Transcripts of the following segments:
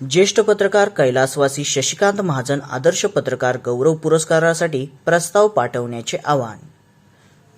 ज्येष्ठ पत्रकार कैलासवासी शशिकांत महाजन आदर्श पत्रकार गौरव पुरस्कारासाठी प्रस्ताव पाठवण्याचे आवाहन.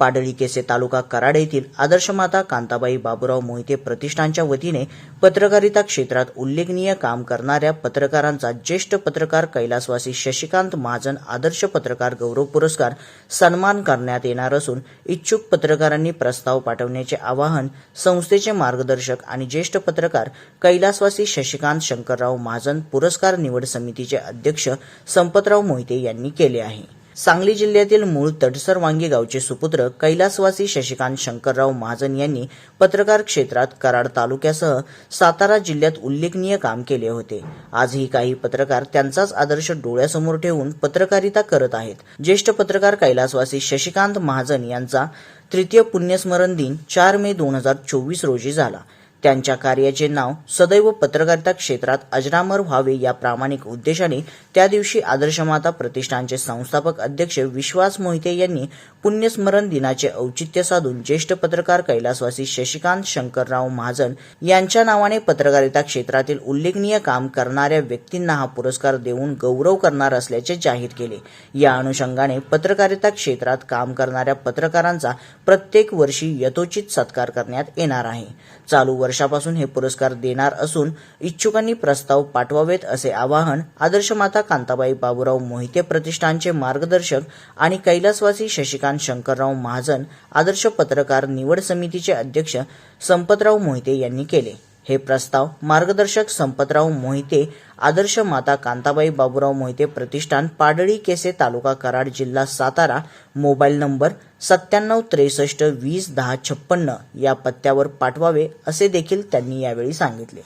पाडळी केसे तालुका कराड येथील आदर्श माता कांताबाई बाबूराव मोहिते प्रतिष्ठानच्या वतीने पत्रकारिता क्षेत्रात उल्लेखनीय काम करणाऱ्या पत्रकारांचा ज्येष्ठ पत्रकार कैलासवासी शशिकांत महाजन आदर्श पत्रकार गौरव पुरस्कार सन्मान करण्यात येणार असून इच्छुक पत्रकारांनी प्रस्ताव पाठवण्याचे आवाहन संस्थेचे मार्गदर्शक आणि ज्येष्ठ पत्रकार कैलासवासी शशिकांत शंकरराव महाजन पुरस्कार निवड समितीचे अध्यक्ष संपतराव मोहिते यांनी केले आहे. सांगली जिल्ह्यातील मूळ तटसर वांगी गावचे सुपुत्र कैलासवासी शशिकांत शंकरराव महाजन यांनी पत्रकार क्षेत्रात कराड तालुक्यासह सातारा जिल्ह्यात उल्लेखनीय काम केले होते. आजही काही पत्रकार त्यांचाच आदर्श डोळ्यासमोर ठेवून पत्रकारिता करत आहेत. ज्येष्ठ पत्रकार कैलासवासी शशिकांत महाजन यांचा तृतीय पुण्यस्मरण दिन चार मे दोन हजार चोवीस रोजी झाला. त्यांच्या कार्याचे नाव सदैव पत्रकारिता क्षेत्रात अजरामर व्हावे या प्रामाणिक उद्देशाने त्या दिवशी आदर्शमाता प्रतिष्ठानचे संस्थापक अध्यक्ष विश्वास मोहिते यांनी पुण्यस्मरण दिनाचे औचित्य साधून ज्येष्ठ पत्रकार कैलासवासी शशिकांत शंकरराव महाजन यांच्या नावाने पत्रकारिता क्षेत्रातील उल्लेखनीय काम करणाऱ्या व्यक्तींना हा पुरस्कार देऊन गौरव करणार असल्याचे जाहीर केले. या अनुषंगाने पत्रकारिता क्षेत्रात काम करणाऱ्या पत्रकारांचा प्रत्येक वर्षी यथोचित सत्कार करण्यात येणार आहे. चालू वर्षापासून हे पुरस्कार देणार असून इच्छुकांनी प्रस्ताव पाठवावेत असे आवाहन आदर्श माता कांताबाई बाबूराव मोहिते प्रतिष्ठानचे मार्गदर्शक आणि कैलासवासी शशिकांत शंकरराव महाजन आदर्श पत्रकार निवड समितीचे अध्यक्ष संपतराव मोहिते यांनी केले. हे प्रस्ताव मार्गदर्शक संपतराव मोहिते आदर्श माता कांताबाई बाबूराव मोहिते प्रतिष्ठान पाडळी केसे तालुका कराड जिल्हा सातारा मोबाईल नंबर सत्त्याण्णव त्रेसष्ट वीस दहा छप्पन्न या पत्त्यावर पाठवावे असे देखील त्यांनी यावेळी सांगितले.